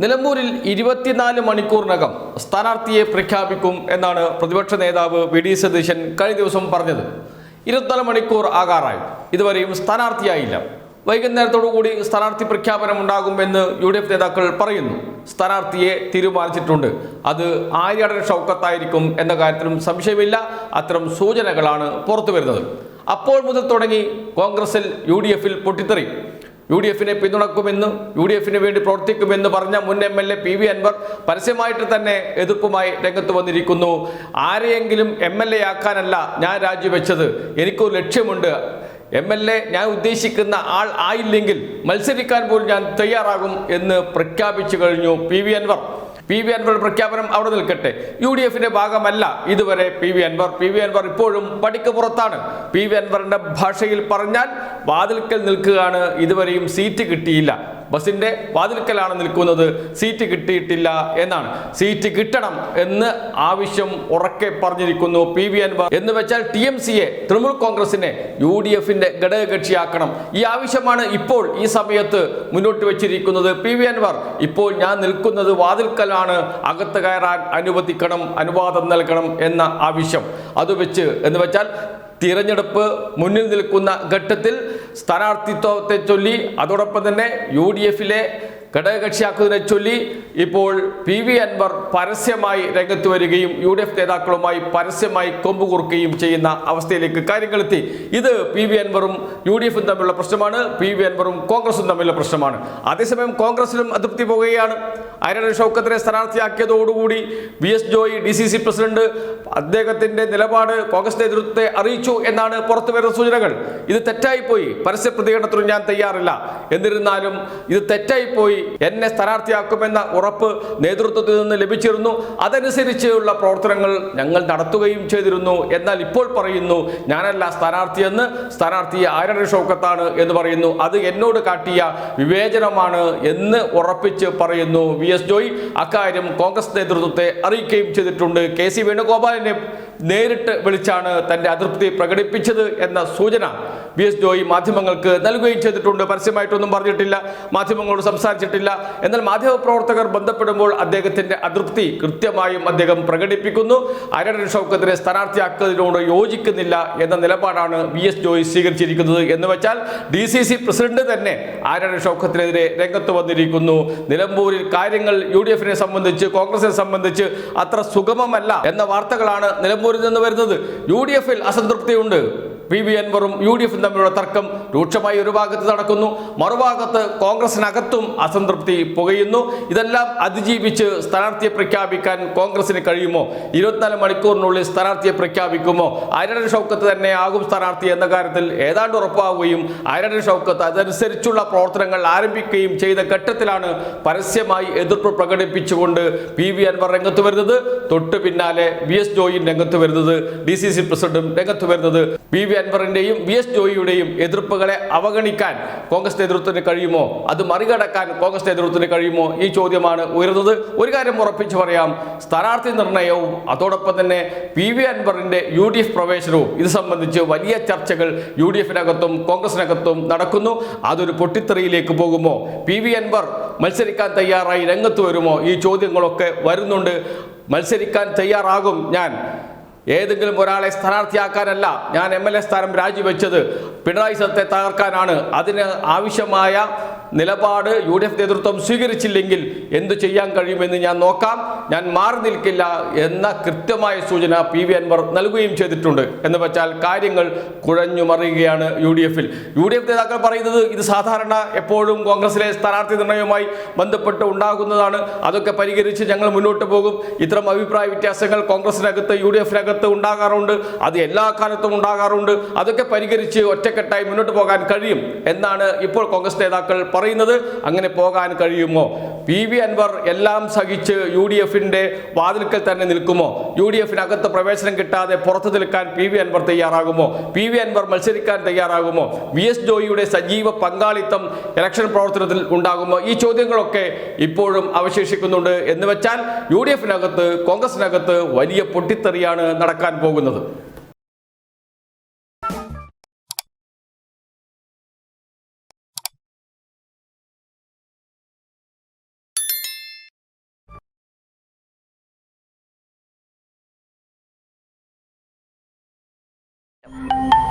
നിലമ്പൂരിൽ ഇരുപത്തിനാല് മണിക്കൂറിനകം സ്ഥാനാർത്ഥിയെ പ്രഖ്യാപിക്കും എന്നാണ് പ്രതിപക്ഷ നേതാവ് വി ഡി സതീശൻ കഴിഞ്ഞ ദിവസം പറഞ്ഞത്. ഇരുപത്തിനാല് മണിക്കൂർ ആകാറായി. ഇതുവരെയും സ്ഥാനാർത്ഥിയായില്ല. വൈകുന്നേരത്തോടുകൂടി സ്ഥാനാർത്ഥി പ്രഖ്യാപനം ഉണ്ടാകുമെന്ന് യു ഡി എഫ് നേതാക്കൾ പറയുന്നു. സ്ഥാനാർത്ഥിയെ തീരുമാനിച്ചിട്ടുണ്ട്. അത് ആര്യാടൻ ഷൗക്കത്തായിരിക്കും എന്ന കാര്യത്തിലും സംശയമില്ല. അത്തരം സൂചനകളാണ് പുറത്തു വരുന്നത് അപ്പോൾ മുതൽ തുടങ്ങി കോൺഗ്രസിൽ യു ഡി എഫിൽ പൊട്ടിത്തെറി. യു ഡി എഫിനെ പിന്തുണക്കുമെന്ന് യു ഡി എഫിന് വേണ്ടി പ്രവർത്തിക്കുമെന്ന് പറഞ്ഞ മുൻ M L A P V Anvar പരസ്യമായിട്ട് തന്നെ എതിർപ്പുമായി രംഗത്ത് വന്നിരിക്കുന്നു. ആരെയെങ്കിലും എം എൽ എ ആക്കാനല്ല ഞാൻ രാജിവെച്ചത്. എനിക്കൊരു ലക്ഷ്യമുണ്ട്. എം എൽ എ ഞാൻ ഉദ്ദേശിക്കുന്ന ആൾ ആയില്ലെങ്കിൽ മത്സരിക്കാൻ പോലും ഞാൻ തയ്യാറാകും എന്ന് പ്രഖ്യാപിച്ചു കഴിഞ്ഞു P V Anvar. P V Anvar പ്രഖ്യാപനം അവിടെ നിൽക്കട്ടെ. യു ഡി എഫിന്റെ ഭാഗമല്ല ഇതുവരെ P V Anvar. P V Anvar ഇപ്പോഴും പടിക്ക് പുറത്താണ്. പി വി അൻവറിന്റെ ഭാഷയിൽ പറഞ്ഞാൽ വാതിൽക്കൽ നിൽക്കുകയാണ്. ഇതുവരെയും സീറ്റ് കിട്ടിയില്ല. ബസിന്റെ വാതിൽക്കലാണ് നിൽക്കുന്നത്. സീറ്റ് കിട്ടിയിട്ടില്ല എന്നാണ്. സീറ്റ് കിട്ടണം എന്ന് ആവശ്യം ഉറക്കെ പറഞ്ഞിരിക്കുന്നു പി വി അൻവർ. എന്ന് വെച്ചാൽ ടി എം സിയെ തൃണമൂൽ കോൺഗ്രസിനെ യു ഡി എഫിന്റെ ഘടകകക്ഷിയാക്കണം. ഈ ആവശ്യമാണ് ഇപ്പോൾ ഈ സമയത്ത് മുന്നോട്ട് വെച്ചിരിക്കുന്നത്. പി വി അൻവർ ഇപ്പോൾ ഞാൻ നിൽക്കുന്നത് വാതിൽക്കലാണ്. അകത്ത് കയറാൻ അനുവദിക്കണം അനുവാദം നൽകണം എന്ന ആവശ്യം. അത് വെച്ച് എന്ന് വെച്ചാൽ തിരഞ്ഞെടുപ്പ് മുന്നിൽ നിൽക്കുന്ന ഘട്ടത്തിൽ സ്ഥാനാർത്ഥിത്വത്തെ ചൊല്ലി അതോടൊപ്പം തന്നെ യു ഡി എഫിലെ ഘടകകക്ഷിയാക്കുന്നതിനെ ചൊല്ലി ഇപ്പോൾ പി വി അൻവർ പരസ്യമായി രംഗത്ത് വരികയും യു ഡി എഫ് നേതാക്കളുമായി പരസ്യമായി കൊമ്പുകുറുക്കുകയും ചെയ്യുന്ന അവസ്ഥയിലേക്ക് കാര്യങ്ങളെത്തി. ഇത് പി വി അൻവറും യു ഡി എഫും തമ്മിലുള്ള പ്രശ്നമാണ്. പി വി അൻവറും കോൺഗ്രസും തമ്മിലുള്ള പ്രശ്നമാണ്. അതേസമയം കോൺഗ്രസിലും അതൃപ്തി പോകുകയാണ് അരൺ ഷൗക്കത്തിനെ സ്ഥാനാർത്ഥിയാക്കിയതോടുകൂടി V S Joy D C C president അദ്ദേഹത്തിന്റെ നിലപാട് കോൺഗ്രസ് നേതൃത്വത്തെ അറിയിച്ചു എന്നാണ് പുറത്തു വരുന്ന സൂചനകൾ. ഇത് തെറ്റായിപ്പോയി. പരസ്യ പ്രതികരണത്തിനും ഞാൻ തയ്യാറില്ല. എന്നിരുന്നാലും ഇത് തെറ്റായിപ്പോയി. എന്നെ സ്ഥാനാർത്ഥിയാക്കുമെന്ന ഉറപ്പ് നേതൃത്വത്തിൽ നിന്ന് ലഭിച്ചിരുന്നു. അതനുസരിച്ചുള്ള പ്രവർത്തനങ്ങൾ ഞങ്ങൾ നടത്തുകയും ചെയ്തിരുന്നു. എന്നാൽ ഇപ്പോൾ പറയുന്നു ഞാനല്ല സ്ഥാനാർത്ഥിയെന്ന് സ്ഥാനാർത്ഥി ആരൺ ഷൗക്കത്താണ് എന്ന് പറയുന്നു. അത് എന്നോട് കാട്ടിയ വിവേചനമാണ് എന്ന് ഉറപ്പിച്ച് പറയുന്നു. വി. എസ്. ജോയ് അക്കാര്യം കോൺഗ്രസ് നേതൃത്വത്തെ അറിയിക്കുകയും ചെയ്തിട്ടുണ്ട്. കെ. സി. വേണുഗോപാലിനെ നേരിട്ട് വിളിച്ചാണ് തന്റെ അതൃപ്തി പ്രകടിപ്പിച്ചത് എന്ന സൂചന വി. എസ്. ജോയി മാധ്യമങ്ങൾക്ക് നൽകുകയും ചെയ്തിട്ടുണ്ട്. പരസ്യമായിട്ടൊന്നും പറഞ്ഞിട്ടില്ല. മാധ്യമങ്ങളോട് സംസാരിച്ചിട്ടില്ല എന്നാൽ മാധ്യമപ്രവർത്തകർ ബന്ധപ്പെടുമ്പോൾ അദ്ദേഹത്തിന്റെ അതൃപ്തി കൃത്യമായും അദ്ദേഹം പ്രകടിപ്പിക്കുന്നു. അരൺ ഷൗക്കത്തിനെ സ്ഥാനാർത്ഥിയാക്കുന്നതിനോട് യോജിക്കുന്നില്ല എന്ന നിലപാടാണ് വി എസ് ജോയി സ്വീകരിച്ചിരിക്കുന്നത്. എന്ന് വെച്ചാൽ ഡി സി സി പ്രസിഡന്റ് തന്നെ ആരൺ ഷൗക്കത്തിനെതിരെ രംഗത്ത് വന്നിരിക്കുന്നു. നിലമ്പൂരിൽ കാര്യങ്ങൾ യു ഡി എഫിനെ സംബന്ധിച്ച് കോൺഗ്രസിനെ സംബന്ധിച്ച് അത്ര സുഗമമല്ല എന്ന വാർത്തകളാണ് നിലമ്പൂരിൽ നിന്ന് വരുന്നത്. യു ഡി എഫിൽ അസംതൃപ്തിയുണ്ട്. പി വി അൻവറും യു ഡി എഫും തമ്മിലുള്ള തർക്കം രൂക്ഷമായി ഒരു ഭാഗത്ത് നടക്കുന്നു. മറുഭാഗത്ത് കോൺഗ്രസിനകത്തും അസംതൃപ്തി പുകയുന്നു. ഇതെല്ലാം അതിജീവിച്ച് സ്ഥാനാർത്ഥിയെ പ്രഖ്യാപിക്കാൻ കോൺഗ്രസിന് കഴിയുമോ? ഇരുപത്തിനാല് മണിക്കൂറിനുള്ളിൽ സ്ഥാനാർത്ഥിയെ പ്രഖ്യാപിക്കുമോ? അരടൻ ഷൗക്കത്ത് തന്നെ ആകും സ്ഥാനാർത്ഥി എന്ന കാര്യത്തിൽ ഏതാണ്ട് ഉറപ്പാവുകയും അരടൻ ഷൗക്കത്ത് അതനുസരിച്ചുള്ള പ്രവർത്തനങ്ങൾ ആരംഭിക്കുകയും ചെയ്ത ഘട്ടത്തിലാണ് പരസ്യമായി എതിർപ്പ് പ്രകടിപ്പിച്ചുകൊണ്ട് പി വി അൻവർ രംഗത്ത് വരുന്നത്. തൊട്ടു പിന്നാലെ വി എസ് ജോയിൻ രംഗത്ത് വരുന്നത്. ഡി സി സി പ്രസിഡന്റും രംഗത്ത് വരുന്നത്. പി വി അൻവറിന്റെയും വി എസ് ജോയിയുടെയും എതിർപ്പുകളെ അവഗണിക്കാൻ കോൺഗ്രസ് നേതൃത്വത്തിന് കഴിയുമോ? അത് മറികടക്കാൻ കോൺഗ്രസ് നേതൃത്വത്തിന് കഴിയുമോ? ഈ ചോദ്യമാണ് ഉയർന്നത് ഒരു കാര്യം ഉറപ്പിച്ചു പറയാം. സ്ഥാനാർത്ഥി നിർണയവും അതോടൊപ്പം തന്നെ പി വി അൻവറിന്റെ യു ഡി എഫ് പ്രവേശനവും ഇത് സംബന്ധിച്ച് വലിയ ചർച്ചകൾ യു ഡി എഫിനകത്തും കോൺഗ്രസിനകത്തും നടക്കുന്നു. അതൊരു പൊട്ടിത്തെറിയിലേക്ക് പോകുമോ? പി വി അൻവർ മത്സരിക്കാൻ തയ്യാറായി രംഗത്ത് വരുമോ? ഈ ചോദ്യങ്ങളൊക്കെ വരുന്നുണ്ട്. മത്സരിക്കാൻ തയ്യാറാകും ഞാൻ. ഏതെങ്കിലും ഒരാളെ സ്ഥാനാർത്ഥിയാക്കാനല്ല ഞാൻ എം എൽ എ സ്ഥാനം രാജിവെച്ചത്. പിണറായി സത്തെ തകർക്കാനാണ്. അതിന് ആവശ്യമായ നിലപാട് യു ഡി എഫ് നേതൃത്വം സ്വീകരിച്ചില്ലെങ്കിൽ എന്തു ചെയ്യാൻ കഴിയുമെന്ന് ഞാൻ നോക്കാം. ഞാൻ മാറി നിൽക്കില്ല എന്ന കൃത്യമായ സൂചന പി വി അൻവർ നൽകുകയും ചെയ്തിട്ടുണ്ട്. എന്ന് വെച്ചാൽ കാര്യങ്ങൾ കുഴഞ്ഞു മറിയുകയാണ് യു ഡി എഫിൽ യു ഡി എഫ് നേതാക്കൾ പറയുന്നത് ഇത് സാധാരണ എപ്പോഴും കോൺഗ്രസിലെ സ്ഥാനാർത്ഥി നിർണയവുമായി ബന്ധപ്പെട്ട് ഉണ്ടാകുന്നതാണ്. അതൊക്കെ പരിഹരിച്ച് ഞങ്ങൾ മുന്നോട്ട് പോകും. ഇത്തരം അഭിപ്രായ വ്യത്യാസങ്ങൾ കോൺഗ്രസിനകത്ത് യു ഡി എഫിനകത്ത് ഉണ്ടാകാറുണ്ട്. അത് എല്ലാ കാലത്തും ഉണ്ടാകാറുണ്ട്. അതൊക്കെ പരിഹരിച്ച് ഒറ്റക്കെട്ടായി മുന്നോട്ട് പോകാൻ കഴിയും എന്നാണ് ഇപ്പോൾ കോൺഗ്രസ് നേതാക്കൾ പറയുന്നത് അങ്ങനെ പോകാൻ കഴിയുമോ? പി വി അൻവർ എല്ലാം സഹിച്ച് യു ഡി എഫിന്റെ വാതിൽക്കൽ തന്നെ നിൽക്കുമോ? യു ഡി എഫിനകത്ത് പ്രവേശനം കിട്ടാതെ പുറത്തു നിൽക്കാൻ പി വി അൻവർ തയ്യാറാകുമോ? പി വി അൻവർ മത്സരിക്കാൻ തയ്യാറാകുമോ? വി എസ് ജോയിയുടെ സജീവ പങ്കാളിത്തം ഇലക്ഷൻ പ്രവർത്തനത്തിൽ ഉണ്ടാകുമോ? ഈ ചോദ്യങ്ങളൊക്കെ ഇപ്പോഴും അവശേഷിക്കുന്നുണ്ട് എന്ന് വെച്ചാൽ യു ഡി എഫിനകത്ത് കോൺഗ്രസിനകത്ത് വലിയ പൊട്ടിത്തെറിയാണ് നടക്കാൻ പോകുന്നത്. you